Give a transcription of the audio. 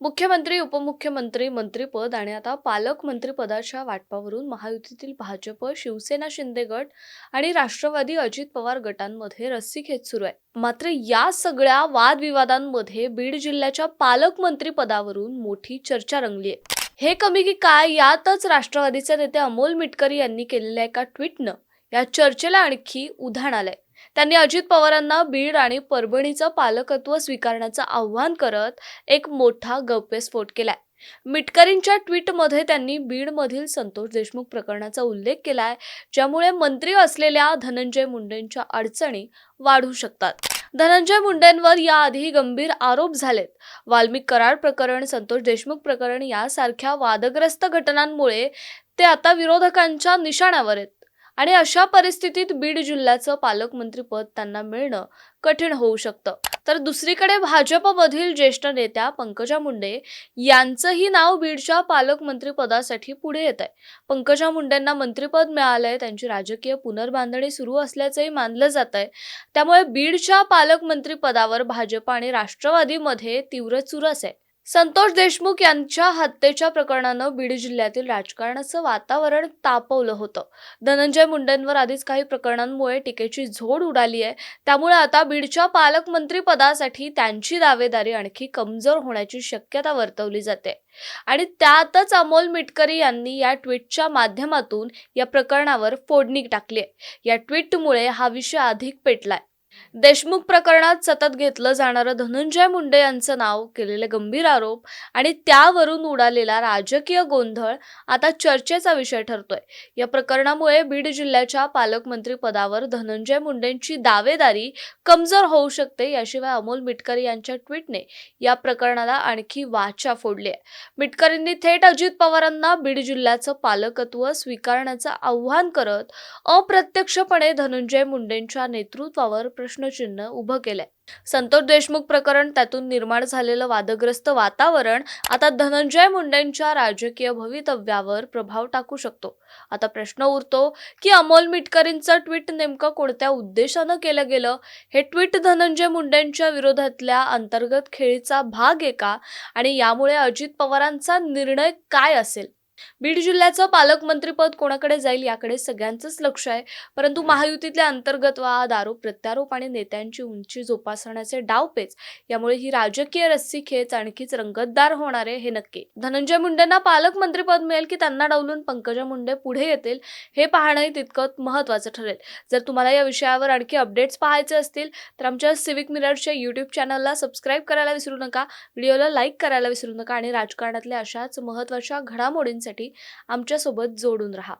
मुख्यमंत्री उपमुख्यमंत्री मंत्रीपद आणि आता पालकमंत्रीपदाच्या वाटपावरून महायुतीतील भाजप शिवसेना शिंदे गट आणि राष्ट्रवादी अजित पवार गटांमध्ये रस्सीखेच सुरू आहे. मात्र या सगळ्या वादविवादांमध्ये बीड जिल्ह्याच्या पालकमंत्रीपदावरून मोठी चर्चा रंगली आहे हे कमी की काय यातच राष्ट्रवादीचे नेते अमोल मिटकरी यांनी केलेल्या एका ट्विटनं या चर्चेला आणखी उधाण आलंय. त्यांनी अजित पवारांना बीड आणि परभणीचं पालकत्व स्वीकारण्याचं आव्हान करत एक मोठा गौप्यस्फोट केलाय. मिटकरींच्या ट्विटमध्ये त्यांनी बीडमधील संतोष देशमुख प्रकरणाचा उल्लेख केलाय ज्यामुळे मंत्री असलेल्या धनंजय मुंडेंच्या अडचणी वाढू शकतात. धनंजय मुंडेंवर याआधी गंभीर आरोप झालेत. वाल्मिक कराड प्रकरण संतोष देशमुख प्रकरण यासारख्या वादग्रस्त घटनांमुळे ते आता विरोधकांच्या निशाण्यावर आहेत. आणि अशा परिस्थितीत बीड जिल्ह्याचं पालकमंत्रीपद त्यांना मिळणं कठीण होऊ शकतं. तर दुसरीकडे भाजपमधील ज्येष्ठ नेत्या पंकजा मुंडे यांचंही नाव बीडच्या पालकमंत्रीपदासाठी पुढे येत आहे पंकजा मुंडेंना मंत्रीपद मिळालंय त्यांची राजकीय पुनर्बांधणी सुरू असल्याचंही मानलं जात आहे त्यामुळे बीडच्या पालकमंत्रीपदावर भाजप आणि राष्ट्रवादीमध्ये तीव्र चुरस आहे संतोष देशमुख यांच्या हत्येच्या प्रकरणानं बीड जिल्ह्यातील राजकारणाचं वातावरण तापवलं होतं. धनंजय मुंडेंवर आधीच काही प्रकरणांमुळे टीकेची झोड उडाली आहे. त्यामुळे आता बीडच्या पालकमंत्री पदासाठी त्यांची दावेदारी आणखी कमजोर होण्याची शक्यता वर्तवली जाते. आणि त्यातच अमोल मिटकरी यांनी या ट्विटच्या माध्यमातून या प्रकरणावर फोडणी टाकली आहे. या ट्विटमुळे हा विषय अधिक पेटलाय. देशमुख प्रकरणात सतत घेतलं जाणारं धनंजय मुंडे यांचं नाव केलेले गंभीर आरोप आणि त्यावरून उडालेला राजकीय गोंधळ आता चर्चेचा विषय ठरतोय. या प्रकरणामुळे बीड जिल्ह्याच्या पालकमंत्री पदावर धनंजय मुंडेंची दावेदारी कमजोर होऊ शकते याशिवाय अमोल मिटकरी यांच्या ट्विटने या प्रकरणाला आणखी वाचा फोडली आहे मिटकरींनी थेट अजित पवारांना बीड जिल्ह्याचं पालकत्व स्वीकारण्याचं आव्हान करत अप्रत्यक्षपणे धनंजय मुंडेंच्या नेतृत्वावर प्रश्नचिन्ह उभं केलंय. संतोष देशमुख प्रकरण त्यातून निर्माण झालेलं वादग्रस्त वातावरण आता धनंजय मुंडेंच्या राजकीय भवितव्यावर प्रभाव टाकू शकतो. आता प्रश्न उरतो की अमोल मिटकरींचं ट्विट नेमकं कोणत्या उद्देशानं केलं गेलं? हे ट्विट धनंजय मुंडेंच्या विरोधातल्या अंतर्गत खेळीचा भाग आहे का? आणि यामुळे अजित पवारांचा निर्णय काय असेल? बीड जिल्ह्याचं पालकमंत्रीपद कोणाकडे जाईल याकडे सगळ्यांचंच लक्ष आहे. परंतु महायुतीतल्या अंतर्गत वाद आरोप प्रत्यारोप आणि नेत्यांची उंची जोपासण्याचे डावपेच यामुळे ही राजकीय रस्सी खेच आणखीच रंगतदार होणार आहे हे नक्की. धनंजय मुंडेंना पालकमंत्रीपद मिळेल की त्यांना डावलून पंकजा मुंडे पुढे येतील हे पाहणंही तितकं महत्त्वाचं ठरेल. जर तुम्हाला या विषयावर आणखी अपडेट्स पाहायचे असतील तर आमच्या सिविक मिररच्या यूट्यूब चॅनलला सबस्क्राईब करायला विसरू नका व्हिडिओला लाईक करायला विसरू नका आणि राजकारणातल्या अशाच महत्त्वाच्या घडामोडींसाठी आमच्यासोबत जोडून राहा.